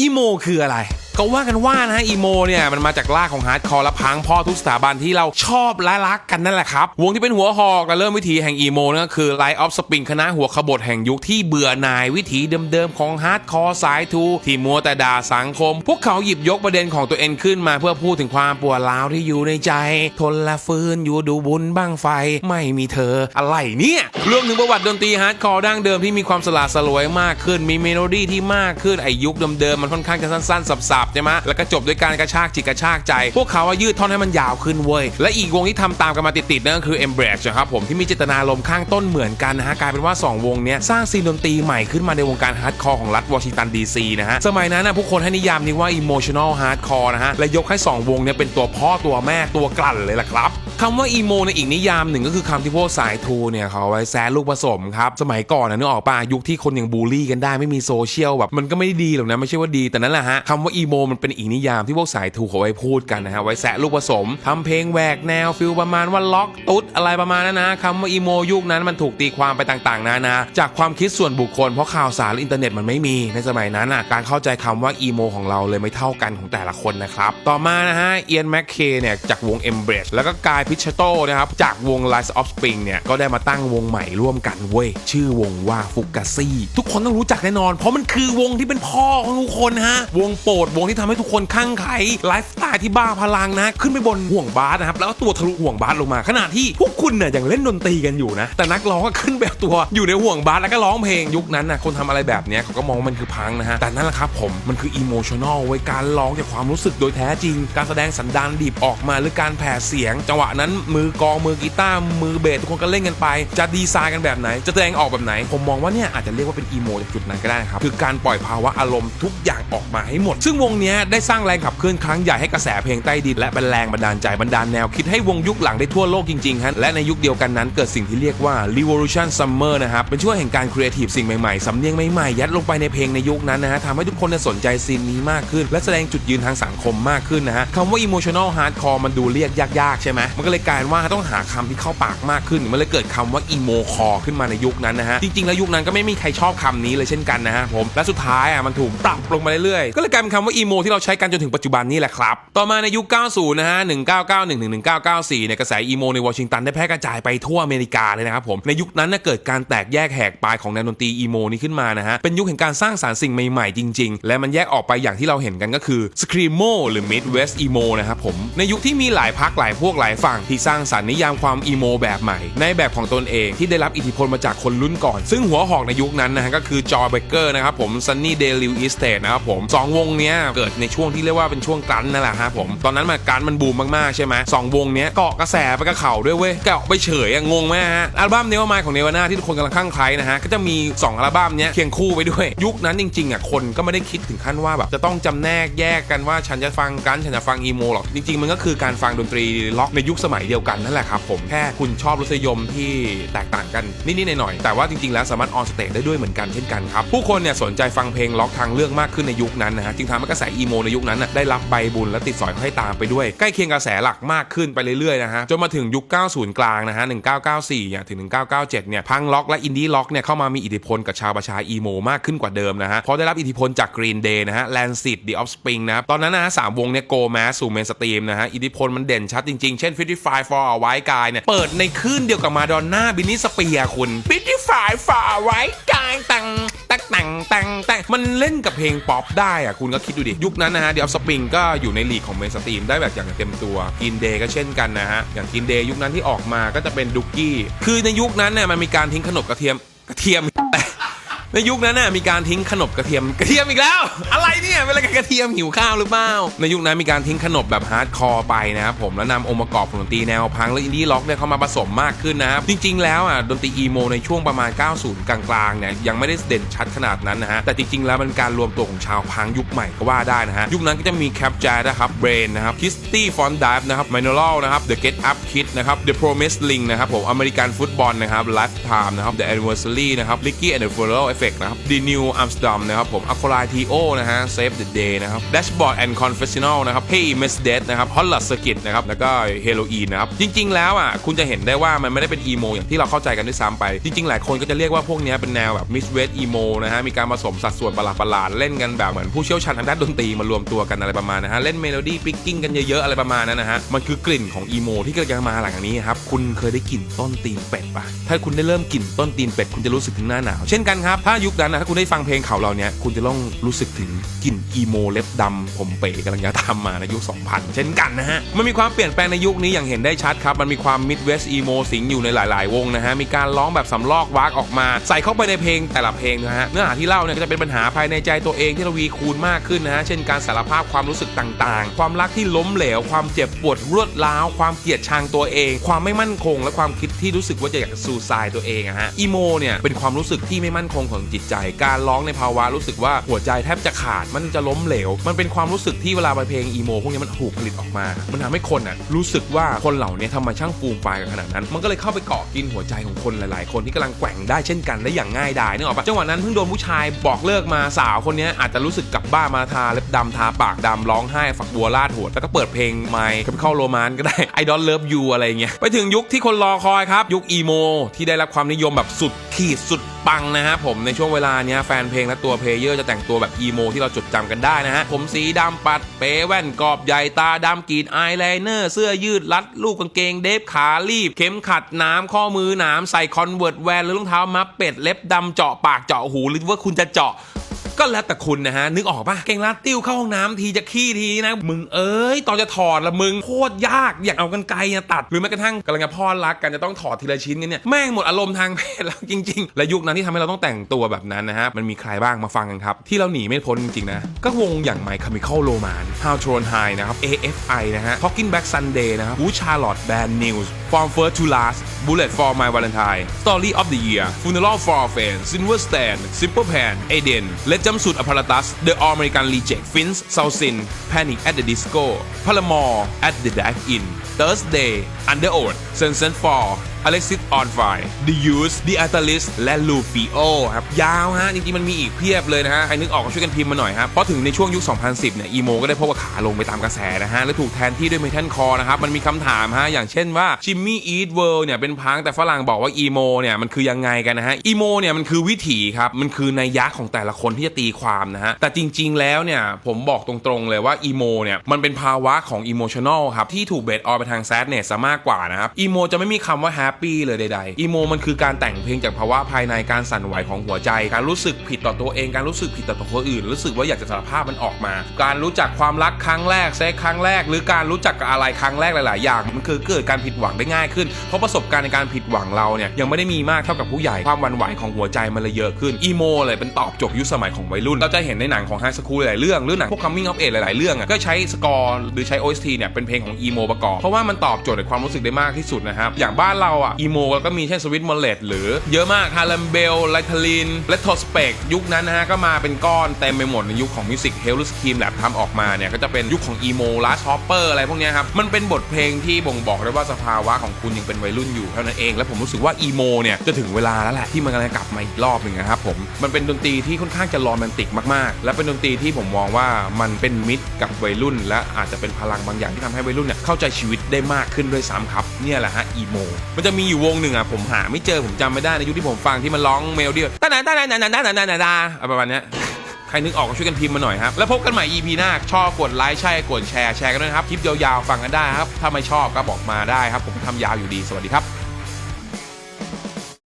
อีโมคืออะไร ก็ว่ากันว่านะฮะอีโมเนี่ยมันมาจากรากของฮาร์ดคอร์และพังพ่อทุกสถาบันที่เราชอบและรักกันนั่นแหละครับ วงที่เป็นหัวหอกและเริ่มวิถีแห่งอีโมนั่นก็คือ Light of Spring คณะหัวขบถแห่งยุคที่เบื่อหน่ายวิถีเดิมๆของฮาร์ดคอร์สายทูที่มัวแต่ด่าสังคม พวกเขาหยิบยกประเด็นของตัวเองขึ้นมาเพื่อพูดถึงความปวดร้าวที่อยู่ในใจ ทนละฟื้นอยู่ดูบุญบ้างไฟ ไม่มีเธออะไรเนี่ยรวมถึงประวัติดนตรีฮาร์ดคอร์ดั้งเดิมที่มีความสลาสลวยมากขึ้นมีเมโลดี้ที่มากขึ้นไอยุคเดิมๆมันค่อนข้างจะสั้นๆสับๆใช่ไหมแล้วก็จบด้วยการกระชากจิตกระชากใจ พวกเขาว่ายืดท่อนให้มันยาวขึ้นเว้ย และอีกวงที่ทำตามกันมาติดๆนั่นก็คือ e m b r a c e นะครับผมที่มีเจตนาลมข้างต้นเหมือนกันนะฮะกลายเป็นว่า 2 วงเนี้ยสร้างซีนดนตรีใหม่ขึ้นมาในวงการฮาร์ดคอร์ของรัฐวอชิงตันดีซีนะฮะสมัยนั้นนะผู้คนให้นิยามนี้ว่า emotional hardcore นะฮะและยกให้ 2 วงเนี้ยเป็นตัวพ่อตัวแม่ตัวกลั่นเลยล่ะครับ คำว่าอีโมในอีกนิยามหนึ่งก็คือคำที่พวกสายทูเนี่ยเขาไว้แซะลูกผสมครับสมัยก่อนนะนึกออกป่ะยุคที่คนยังบูลลี่กันได้ไม่มีโซเชียลแบบมันก็ไม่ได้ดีหรอกนะไม่ใช่ว่าดีแต่นั่นแหละฮะคำว่าอีโมมันเป็นอีกนิยามที่พวกสายทูเขาไว้พูดกันนะฮะไว้แซะลูกผสมทำเพลงแหวกแนวฟิลประมาณว่าล็อกตุ๊ดอะไรประมาณนั้นนะคำว่าอีโมยุคนั้นมันถูกตีความไปต่างๆนานาจากความคิดส่วนบุคคลเพราะข่าวสารและอินเทอร์เน็ตมันไม่มีในสมัยนั้นอะการเข้าใจคำว่าอีโมของเราเลยไม่เท่ากันของแต่ละคนนะครับต่อมานะฮะเอียนแมคเคเนี่ยจากวง e m b r a c e แล้วก็กายพิชโตนะครับ จากวง Rise of Spring เนี่ย ก็ได้มาตั้งวงใหม่ร่วมกันเว้ย ชื่อวงว่าฟุกาซี่ทุกคนต้องรู้จักแน่นอน เพราะมันคือวงที่เป็นพ่อของทุกคนฮะ วงโปรดวงที่ทำให้ทุกคนคลั่งไคล้ไลฟ์สไตล์ที่บ้าพลังนะ ขึ้นไปบนห่วงบาสนะครับ แล้วตัวทะลุห่วงบาสลงมา ขณะที่พวกคุณเนี่ยยังเล่นดนตรีกันอยู่นะ แต่นักร้องก็ขึ้นแบบตัวอยู่ในห่วงบาสแล้วก็ร้องเพลงยุคนั้นนะคนทำอะไรแบบเนี้ยเขาก็มองว่ามันคือพังนะฮะแต่นั่นแหละครับผมมันคืออิโมชั่นอลไว้ยการร้องจากความรู้สึกโดยแท้จริง การแสดงสันดานดิบออกมาหรือการแผ่เสียงจังหวะนั้นมือกองมือกีตาร์มือเบสทุกคนก็เล่นกันไป จะดีไซน์กันแบบไหน จะแสดงออกแบบไหน ผมมองว่าเนี่ยอาจจะเรียกว่าเป็นอีโมจากจุดนั้นก็ได้ครับคือการปล่อยภาวะอารมณ์ทุกอย่างออกมาให้หมด ซึ่งวงนี้ได้สร้างแรงขับเคลื่อนครั้งใหญ่ให้กระแสเพลงใต้ดินและเป็นแรงบันดาลใจบันดาลแนวคิดให้วงยุคหลังได้ทั่วโลกจริงๆฮะและในยุคเดียวกันนั้นเกิดสิ่งที่เรียกว่า revolution summer นะครับเป็นช่วงแห่งการครีเอทีฟสิ่งใหม่ๆสำเนียงใหม่ๆยัดลงไปในเพลงในยุคนั้นนะฮะทำให้ทุกคนสนใจซีนนี้มากขึ้น และแสดงจุดยืนทางสังคมมากขึ้นนะฮะคำว่า emotional hardcore มันดูเรียกยากๆใช่ไหมมันก็เลยกลายว่าต้องหาคำที่เข้าปากมากขึ้น มันเลยเกิดคำว่า emo core ขึ้นมาในยุคนั้นนะฮะ จริงๆ แล้วยุคนั้นก็ไม่มีใครชอบคำนี้เลยเช่นกันนะฮะผม และสุดท้ายอะมันถูกปรับลงมาเรื่อยๆ ก็เลยกลายเป็นคำว่า emo ที่เราใช้กันจนถึงปัจจุบันนี่แหละครับ ต่อมาในยุค 90 นะฮะ 1991-1994 เนี่ยกระแส emo ในวอชิงตันได้แพร่กระจายไปทั่วอเมริกาเลยนะครับผม ในยุคนั้นน่ะเกิดการแตกแยกแหกปลายของแนวดนตรี emo นี้ขึ้นมานะฮะ เป็นยุคแห่งการสร้างสารรค์สิ่งใหม่ๆจริง ๆ และมันแยกออกไปอย่างที่เราเห็นกันก็คือ screamo หรือ midwest emo นะครับผม ในยุคที่มีหลายพักหลายพวกหลายฝังที่สร้างสรรค์นิยามความ emo แบบใหม่ ในแบบของตนเองที่ได้รับอิทธิพลมาจากคนรุ่นก่อน ซึ่งหัวหอกในยุคนั้นนะฮะก็คือจอร์เบเกอร์นะครับผมซันนี่เดลิวอีสเตดนะครับผมสองวงเนี้ยเกิดในช่วงที่เรียกว่าเป็นช่วงกันนั่นแหละฮะผมตอนนั้นมาการมันบูมมากๆใช่ไหมสองวงเนี้ยเกาะกระแสไปกับเขาด้วยเว้ยเกาะไปเฉยอะงงไหมฮะอัลบั้มเนวมายของเนวาน่าที่ทุกคนกำลังคลั่งไคล้นะฮะก็จะมีสองอัลบั้มเนี้ยเคียงคู่ไปด้วย ยุคนั้นจริงๆอะคนก็ไม่ได้คิดถึงขั้นว่าแบบจะต้องจำแนกแยกกันว่าฉันจะฟังกันฉันจะฟังอีโมหรอกจริงๆ มันก็คือการฟังดนตรีล็อกในยุคสมัยเดียวกันนั่นแหละครับผมแค่คุณชอบรสนิยมที่แตกต่างกันนิดๆหน่อยๆแต่ว่าจริงๆแล้วสามารถออนสเตจได้ด้วยเหมือนกันเช่นกันครับผู้คนเนี่ยสนใจฟังเพลงล็อกทางเลือกมากขึ้นในยุคนั้นนะฮะจึงทำให้กระแสอีโมในยุคนั้นน่ะได้รับใบบุญและติดสอยให้ตามไปด้วย ใกล้เคียงกระแสหลักมากขึ้นไปเรื่อยๆนะฮะจนมาถึงยุค 90 กลางนะฮะ 1994เนี่ยถึง 1997 เนี่ยพังล็อกและอินดี้ล็อกเนี่ยเข้ามามีอิทธิพลกับชาวประชาอีโมมากขึ้นกว่าเดิมนะฮะเพราะได้รับอิทธิพลจาก Green Day นะฮะ Lancet The Offspring นะตอนนั้นนะฮะสามวงเนี่ยโกมาสู่เมนสตรีมนะฮะอิทธิพลมันเด่นชัดจริงๆเช่น55 for a White Guy เนี่ย เปิดในคลื่นเดียวกับมาดอนน่าบินนี่สเปียคุณ55 for a White Guy ตังตักตังตังตังมันเล่นกับเพลงป๊อปได้อะคุณก็คิดดูดิ ยุคนั้นนะฮะ The Offspring ก็อยู่ในลีกของเมนสตรีมได้แบบอย่างเต็มตัว Green Day ก็เช่นกันนะฮะ อย่าง Green Day ยุคนั้นที่ออกมาก็จะเป็นดุกกี้ คือในยุคนั้นเนี่ยมันมีการทิ้งขนบกระเทียมกระเทียม ในยุคนั้นน่ะมีการทิ้งขนบกระเทียมกระเทียมอีกแล้ว อะไรเนี่ยเป็นอะไรกับกระเทียมหิวข้าวหรือเปล่าในยุคนั้นมีการทิ้งขนบแบบฮาร์ดคอร์ไปนะครับผมแล้วนำองค์ประกอบของดนตรีแนวพังและอินดี้ล็อกเนี่ยเข้ามาผสมมากขึ้นนะครับจริง ๆ แล้วอะดนตรีอีโมในช่วงประมาณ 90 กลางๆเนี่ยยังไม่ได้เด่นชัดขนาดนั้นนะฮะแต่จริง ๆ แล้วมันการรวมตัวของชาวพังยุคใหม่ก็ว่าได้นะฮะยุคนั้นก็จะมีแคปจนะครับเบรนนะครับคิสตี้ฟอนดิฟนะครับไมโนลนะครับ The Get Up Kid นะครับ The Promised Ring นะครับผมอเมริกันฟุตบอลนะครับ Lifetime นะครับ The Anniversary นะครับ Ricky and the f u r r o Perfect นะครับ The New Amsterdam นะครับผม a q u a l i t o นะฮะ Save the Day นะครับ Dashboard and Confessional นะครับ Hey Miss Dead นะครับ Hot l o t Circuit นะครับ แล้วก็ Halloween นะครับ จริง ๆ แล้วอะคุณจะเห็นได้ว่ามันไม่ได้เป็นอีโมอย่างที่เราเข้าใจกันด้วยซ้ำไป จริง ๆ หลายคนก็จะเรียกว่าพวกนี้เป็นแนวแบบ Miss West Emo นะฮะ มีการผสมสัดส่วนประหลาดๆเล่นกันแบบเหมือนผู้เชี่ยวชาญทางด้านดนตรีมารวมตัวกันอะไรประมาณนะฮะเล่นเมโลดี้ปิกกิ้งกันเยอะๆอะไรประมาณนั้นนะฮะมันคือกลิ่นของอีโมที่กำลังมาหลังนี้ครับคุณเคยได้กลิ่นต้นตีนเป็ดปะถ้าคุณได้เริ่มกลิ่นต้นตีนเป็ดคุณจะรู้สึกถึงหน้าหนาวเช่นกันครับถ้ายุคนั้นนะถ้าคุณได้ฟังเพลงเขาเราเนี้ยคุณจะต้องรู้สึกถึงกลิ่นอีโมเล็บดำผมเป๋กำลังจะทำมาในยุค 2000 เช่นกันนะฮะ มันมีความเปลี่ยนแปลงในยุคนี้อย่างเห็นได้ชัดครับ มันมีความมิดเวสอีโมสิงอยู่ในหลาย ๆ วงนะฮะ มีการร้องแบบสำลอกวากออกมา ใส่เข้าไปในเพลงแต่ละเพลงนะฮะ เนื้อหาที่เล่าเนี่ยก็จะเป็นปัญหาภายในใจตัวเองที่ทวีคูณมากขึ้นนะฮะ เช่นการสารภาพความรู้สึกต่าง ๆ ความรักที่ล้มเหลว ความเจ็บปวดรวดร้าว ความเกลียดชังตัวเอง ความไม่มั่นคง และความคิดที่รู้สึกว่าจะอยากจะซูซายตัวเองอะฮะอีโมเนี่ยเป็นความรู้สึกที่ไม่มั่นคงของจิตใจ การร้องในภาวะรู้สึกว่าหัวใจแทบจะขาดมันจะล้มเหลว มันเป็นความรู้สึกที่เวลาไปเพลงอีโมพวกนี้มันถูกผลิตออกมา มันทำให้คนอะรู้สึกว่าคนเหล่านี้ทำไมช่างฟูมฟายกันขนาดนั้น มันก็เลยเข้าไปเกาะกินหัวใจของคนหลาย ๆ คนที่กำลังแกว่งได้เช่นกันได้อย่างง่ายดายนึกออกปะจังหวะนั้นเพิ่งโดนผู้ชายบอกเลิกมาสาวคนนี้อาจจะรู้สึกกลับบ้านมาทาเล็บดำทาปากดำร้องไห้ฝักบัวลาดหัวแล้วก็เปิดเพลงไมค์เข้าโรมานก็ได้ I don't love you อะไรเงี้ยไปถึงยุคที่คนรอคอยครับยุคอีโมที่ได้รับความนิยมแบบสุด ขีดสุดปังนะฮะผมในช่วงเวลาเนี้ยแฟนเพลงและตัวเพลเยอร์จะแต่งตัวแบบอีโมที่เราจดจำกันได้นะฮะ ผมสีดำปัดเป๋แว่นกรอบใหญ่ตาดำกรีดอายไลเนอร์ เสื้อยืดรัดลูกกางเกงเดฟขาลีบ เข็มขัดน้ำข้อมือหนามใส่คอนเวิร์ตแวนหรือรองเท้ามัฟเป็ดเล็บดำเจาะปากเจาะหูหรือว่าคุณจะเจาะ ก็แล้วแต่คุณนะฮะ นึกออกปะเก่งรัดติ้วเข้าห้องน้ำทีจะขี้ทีนะ มึงเอ้ย ตอนจะถอดละมึงโคตรยากอยากเอากันไกลนะตัด หรือแม้กระทั่งกำลังจะพอรักกันจะต้องถอดทีละชิ้นเนี่ยแม่งหมดอารมณ์ทางเพศแล้วจริงๆและยุคนั้นที่ทำให้เราต้องแต่งตัวแบบนั้นนะฮะมันมีใครบ้างมาฟังกันครับ ที่เราหนีไม่พ้นจริงๆนะ ก็วงอย่าง My Chemical Romance How to Run High นะครับ AFI นะฮะ Talking Back Sunday นะครับ Wu Charlotte Band News From First to Last Bullet for My Valentine Story of the Year Funeral for Fan Silver Stand Simple Pan Aiden Let Jumpsuit The American Reject Fins Sausin Panic at the Disco. Palamore at the Dive-In Thursday Under Oath Sunset Fall Alexis on Fire The Use The Atalis และ Lufio ครับ ยาวฮะ จริงๆ มันมีอีกเพียบเลยนะฮะ ใครนึกออกก็ช่วยกันพิมพ์มาหน่อยครับ เพราะถึงในช่วงยุค 2010 เนี่ย อีโมก็ได้พบว่าขาลงไปตามกระแสนะฮะ และถูกแทนที่ด้วยเมทัลคอร์นะครับ มันมีคำถามฮะ อย่างเช่นว่า Jimmy Eat World เนี่ยเป็นพังแต่ฝรั่งบอกว่าอีโมเนี่ยมันคือยังไงกันนะฮะอีโมเนี่ยมันคือวิถีครับมันคือในยยะของแต่ละคนที่จะตีความนะฮะแต่จริง ๆ แล้วเนี่ยผมบอกตรงๆเลยว่าอีโมเนี่ยมันเป็นภาวะของอิโมชัน a ลครับที่ถูกเบสออนไปทางแซดเนสมากกว่านะครับอีโมจะไม่มีคำว่าแฮปปี้เลยใดๆอีโมมันคือการแต่งเพลงจากภาวะภายในการสั่นไหวของหัวใจ การรู้สึกผิดต่อตัวเองการรู้สึกผิดต่อคนอื่น รู้สึกว่าอยากจะสารภาพมันออกมา การรู้จักความรักครั้งแรกเซ็กครั้งแรก หรือการรู้จักกับอะไรครั้งแรกหลายๆ อย่าง มันคือเกิดการผิดหวังได้ง่ายขึ้น เพราะประสบการณ์ในการผิดหวังเราเนี่ยยังไม่ได้มีมากเท่ากับผู้ใหญ่ความวันไหวของหัวใจมันเลยเยอะขึ้นอีโมเลยเป็นตอบโจทย์ยุคสมัยของวัยรุ่น เราจะเห็นในหนังของไฮสคูลหลายเรื่องหรือหนังพวก coming of age หลายๆเรื่องอะก็ใช้สกอร์หรือใช้ OST เนี่ยเป็นเพลงของอีโมประกอบเพราะว่ามันตอบโจทย์ในความรู้สึกได้มากที่สุดนะครับอย่างบ้านเราอะอีโมก็มีเช่นสวิตมอลเลตหรือเยอะมากฮาร์ m มเบลไลทาลินและทอสเปกยุคนั้นนะฮะก็มาเป็นก้อนเต็มไปหมดในยุคของมิวสิกเฮลส์คีมแลบทำออกมาเนี่ยก็จะเป็นยุคของอีโมลาชอปเปอร์อะไรพวกนี้ครับมันเป็นบทเพลงที่บ่งบอกได้ว่าสภาวะของคุณยังเป็นวัยรุ่นอยู่เท่านั้นเองและผมรู้สึกว่าอีโมเนี่ยจะถึงเวลาแล้วแหละที่มันกำลังกลับมาอีกรอบหนึ่งนะครับผมมันเป็นดนตรีที่ค่อนข้างจะโรแมนติกมากๆ และเป็นดนตรีที่ผมมองว่ามันเป็นมิตรกับวัยรุ่น และอาจจะเป็นพลังบางอย่างที่ทำให้วัยรุ่นเนี่ยเข้าใจชีวิตได้มากขึ้นด้วยซ้ำครับเนี่ยแหละฮะอีโมมันจะะมีอยู่วงหนึ่งอะผมหาไม่เจอผมจำไม่ได้ในยุคที่ผมฟังที่มันร้องเมโลดี้ตานาตานานานานานานานาประมาณนี้ใครนึกออกก็ช่วยกันพิมพ์มาหน่อยครับ แล้วพบกันใหม่ EP หน้า ชอบกดไลค์ใช่กดแชร์แชร์กันด้วยครับ คลิปยาวๆฟังกันได้ครับ ถ้าไม่ชอบก็บอกมาได้ครับ ผมทำยาวอยู่ดีสวัสดีครับ